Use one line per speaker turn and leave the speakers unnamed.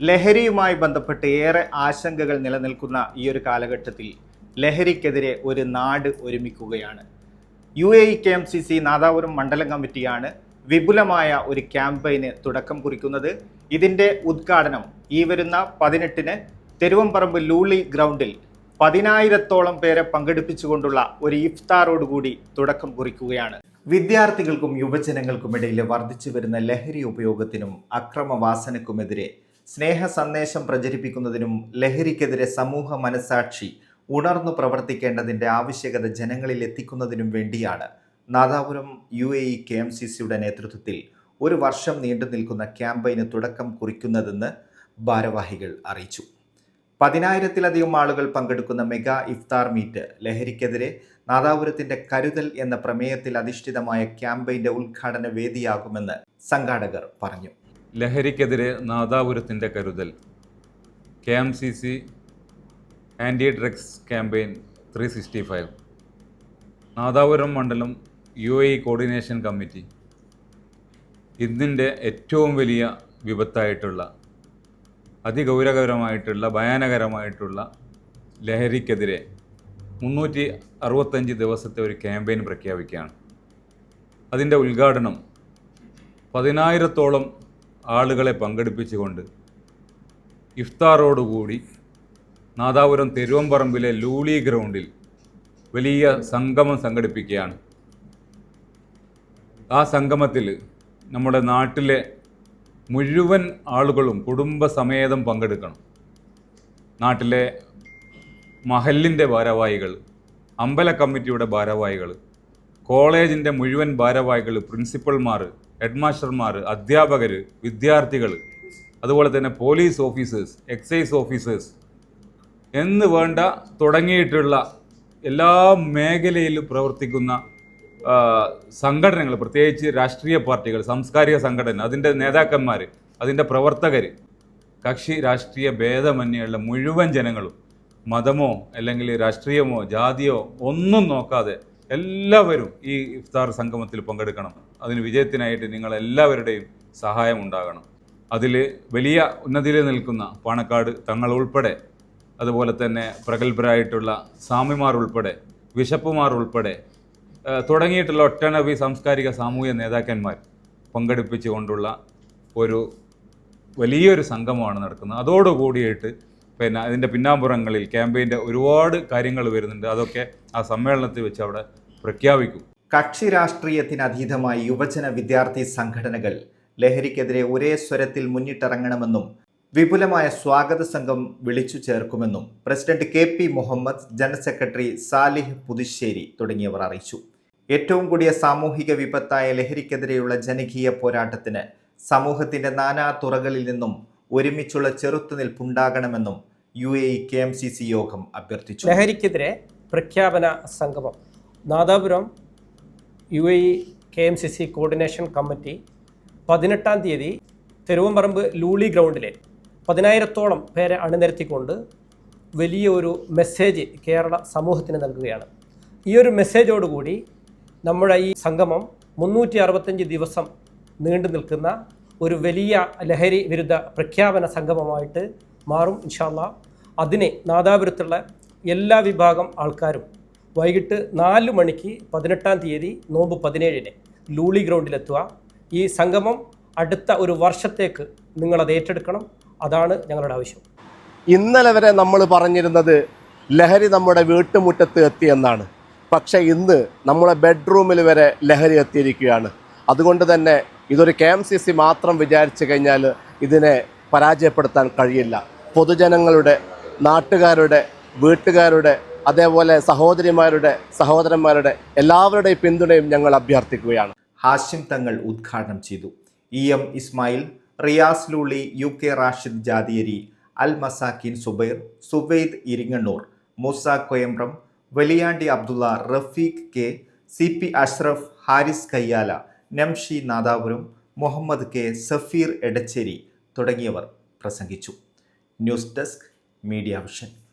ലഹരിയുമായി ബന്ധപ്പെട്ട് ഏറെ ആശങ്കകൾ നിലനിൽക്കുന്ന ഈ ഒരു കാലഘട്ടത്തിൽ ലഹരിക്കെതിരെ ഒരു നാട് ഒരുമിക്കുകയാണ്. U A K M C C Nadapuram മണ്ഡലം കമ്മിറ്റിയാണ് വിപുലമായ ഒരു ക്യാമ്പയിന് തുടക്കം കുറിക്കുന്നത്. ഇതിന്റെ ഉദ്ഘാടനം ഈ വരുന്ന പതിനെട്ടിന് തെരുവമ്പറമ്പ് ലൂളി ഗ്രൗണ്ടിൽ പതിനായിരത്തോളം പേരെ പങ്കെടുപ്പിച്ചുകൊണ്ടുള്ള ഒരു ഇഫ്താറോടുകൂടി തുടക്കം കുറിക്കുകയാണ്. വിദ്യാർത്ഥികൾക്കും യുവജനങ്ങൾക്കുമിടയിൽ വർദ്ധിച്ചു വരുന്ന ലഹരി ഉപയോഗത്തിനും അക്രമവാസനക്കുമെതിരെ സ്നേഹ സന്ദേശം പ്രചരിപ്പിക്കുന്നതിനും ലഹരിക്കെതിരെ സമൂഹ മനസാക്ഷി ഉണർന്നു പ്രവർത്തിക്കേണ്ടതിന്റെ ആവശ്യകത ജനങ്ങളിൽ എത്തിക്കുന്നതിനും വേണ്ടിയാണ്. Nadapuram U A E K M C സിയുടെ നേതൃത്വത്തിൽ ഒരു വർഷം നീണ്ടു നിൽക്കുന്ന ക്യാമ്പയിന് തുടക്കം കുറിക്കുന്നതെന്ന് ഭാരവാഹികൾ അറിയിച്ചു. പതിനായിരത്തിലധികം ആളുകൾ പങ്കെടുക്കുന്ന മെഗാ ഇഫ്താർ മീറ്റ് ലഹരിക്കെതിരെ നാദാപുരത്തിന്റെ കരുതൽ എന്ന പ്രമേയത്തിൽ അധിഷ്ഠിതമായ ക്യാമ്പയിന്റെ ഉദ്ഘാടന വേദിയാകുമെന്ന് സംഘാടകർ പറഞ്ഞു.
ലഹരിക്കെതിരെ നാദാപുരത്തിന്റെ കരുതൽ. K M C C anti drugs campaign three sixty five. Nadapuram മണ്ഡലം യു എ കോർഡിനേഷൻ കമ്മിറ്റി. ഇതിന്റെ ഏറ്റവും വലിയ വിപത്തായിട്ടുള്ള അതിഗൗരവകരമായിട്ടുള്ള ഭയാനകരമായിട്ടുള്ള ലഹരിക്കെതിരെ മുന്നൂറ്റി അറുപത്തഞ്ച് ദിവസത്തെ ഒരു ക്യാമ്പയിൻ പ്രഖ്യാപിക്കുകയാണ്. അതിന്റെ ഉദ്ഘാടനം പതിനായിരത്തോളം ആളുകളെ പങ്കെടുപ്പിച്ചുകൊണ്ട് ഇഫ്താറോടുകൂടി നാദാപുരം തെരുവമ്പറമ്പിലെ ലൂളി ഗ്രൗണ്ടിൽ വലിയ സംഗമം സംഘടിപ്പിക്കുകയാണ്. ആ സംഗമത്തിൽ നമ്മുടെ നാട്ടിലെ മുഴുവൻ ആളുകളും കുടുംബസമേതം പങ്കെടുക്കണം. നാട്ടിലെ മഹലിന്റെ ഭാരവാഹികൾ അമ്പല കമ്മിറ്റിയുടെ ഭാരവാഹികൾ കോളേജിന്റെ മുഴുവൻ ഭാരവാഹികൾ പ്രിൻസിപ്പൽമാർ ഹെഡ്മാസ്റ്റർമാർ അധ്യാപകർ വിദ്യാർത്ഥികൾ അതുപോലെ തന്നെ പോലീസ് ഓഫീസേഴ്സ് എക്സൈസ് ഓഫീസേഴ്സ് എന്ന് വേണ്ട തുടങ്ങിയിട്ടുള്ള എല്ലാ മേഖലയിലും പ്രവർത്തിക്കുന്ന സംഘടനകൾ പ്രത്യേകിച്ച് രാഷ്ട്രീയ പാർട്ടികൾ സാംസ്കാരിക സംഘടന അതിന്റെ നേതാക്കന്മാർ അതിന്റെ പ്രവർത്തകർ കക്ഷി രാഷ്ട്രീയ ഭേദമന്യുള്ള മുഴുവൻ ജനങ്ങളും മതമോ അല്ലെങ്കിൽ രാഷ്ട്രീയമോ ജാതിയോ ഒന്നും നോക്കാതെ എല്ലാവരും ഈ ഇഫ്താർ സംഗമത്തിൽ പങ്കെടുക്കണം. അതിന് വിജയത്തിനായിട്ട് നിങ്ങൾ എല്ലാവരുടെയും സഹായം ഉണ്ടാകണം. അതിൽ വലിയ ഉന്നതിയിൽ നിൽക്കുന്ന പാണക്കാട് തങ്ങൾ ഉൾപ്പെടെ അതുപോലെ തന്നെ പ്രഗത്ഭരായിട്ടുള്ള സ്വാമിമാർ ഉൾപ്പെടെ ബിഷപ്പുമാർ ഉൾപ്പെടെ തുടങ്ങിയിട്ടുള്ള ഒട്ടനവധി സാംസ്കാരിക സാമൂഹ്യ നേതാക്കന്മാർ പങ്കെടുപ്പിച്ചുകൊണ്ടുള്ള ഒരു വലിയൊരു സംഗമമാണ് നടക്കുന്നത്. അതോടുകൂടിയിട്ട് പിന്നെ അതിന്റെ പിന്നാമ്പുറങ്ങളിൽ ക്യാമ്പയിന്റെ ഒരുപാട് കാര്യങ്ങൾ വരുന്നുണ്ട്. അതൊക്കെ ആ സമ്മേളനത്തിൽ വെച്ച് അവിടെ പ്രഖ്യാപിക്കും.
കക്ഷി രാഷ്ട്രീയത്തിന് അതീതമായി യുവജന വിദ്യാർത്ഥി സംഘടനകൾ ലഹരിക്കെതിരെ ഒരേ സ്വരത്തിൽ മുന്നിട്ടിറങ്ങണമെന്നും വിപുലമായ സ്വാഗത സംഘം വിളിച്ചു ചേർക്കുമെന്നും president K P Muhammad general secretary Salih Puthussery തുടങ്ങിയവർ അറിയിച്ചു. ഏറ്റവും കൂടിയ സാമൂഹിക വിപത്തായ ലഹരിക്കെതിരെയുള്ള ജനകീയ പോരാട്ടത്തിന് സമൂഹത്തിന്റെ നാനാ തുറകളിൽ നിന്നും ഒരുമിച്ചുള്ള ചെറുത്തുനിൽപ്പുണ്ടാകണമെന്നും U A K M C C യോഗം അഭ്യർത്ഥിച്ചു.
ലഹരിക്കെതിരെ പ്രഖ്യാപന സംഗമം. Nadapuram U A K M C C coordination committee പതിനെട്ടാം തീയതി തെരുവമ്പറമ്പ് ലൂളി ഗ്രൗണ്ടിലെ പതിനായിരത്തോളം പേരെ അണിനിരത്തിക്കൊണ്ട് വലിയ ഒരു മെസ്സേജ് കേരള സമൂഹത്തിന് നൽകുകയാണ്. ഈ ഒരു മെസ്സേജോടുകൂടി നമ്മുടെ ഈ സംഗമം മുന്നൂറ്റി ദിവസം നീണ്ടു നിൽക്കുന്ന ഒരു വലിയ ലഹരി വിരുദ്ധ പ്രഖ്യാപന സംഗമമായിട്ട് മാറും ഇൻഷാല്ല അതിനെ നാദാപുരത്തുള്ള എല്ലാ വിഭാഗം ആൾക്കാരും വൈകിട്ട് നാല് മണിക്ക് പതിനെട്ടാം തീയതി നോമ്പ് പതിനേഴിന് ലൂളി ഗ്രൗണ്ടിലെത്തുക. ഈ സംഗമം അടുത്ത ഒരു വർഷത്തേക്ക് നിങ്ങളത് ഏറ്റെടുക്കണം. അതാണ് ഞങ്ങളുടെ ആവശ്യം.
ഇന്നലെ വരെ നമ്മൾ പറഞ്ഞിരുന്നത് ലഹരി നമ്മുടെ വീട്ടുമുറ്റത്ത് എത്തിയെന്നാണ് പക്ഷേ ഇന്ന് നമ്മുടെ ബെഡ്റൂമിൽ വരെ ലഹരി എത്തിയിരിക്കുകയാണ്. അതുകൊണ്ട് തന്നെ ഇതൊരു കെ എം സി സി മാത്രം വിചാരിച്ചു കഴിഞ്ഞാൽ ഇതിനെ പരാജയപ്പെടുത്താൻ കഴിയില്ല. പൊതുജനങ്ങളുടെ നാട്ടുകാരുടെ വീട്ടുകാരുടെ അതേപോലെ സഹോദരിമാരുടെ സഹോദരന്മാരുടെ എല്ലാവരുടെയും പിന്തുണയും ഞങ്ങൾ അഭ്യർത്ഥിക്കുകയാണ്.
ഹാഷിം തങ്ങൾ ഉദ്ഘാടനം ചെയ്തു. E M Ismail Riyas Luli U K Rashid Jathiyari Al Masakin Zubair Suwaid Iringannur Moosa Koyambram Valiyandi Abdulla Rafeeq K C P Ashraf Haris Kayyala Namshi Nadapuram Muhammad K Safeer Edachery തുടങ്ങിയവർ പ്രസംഗിച്ചു. News desk media vision.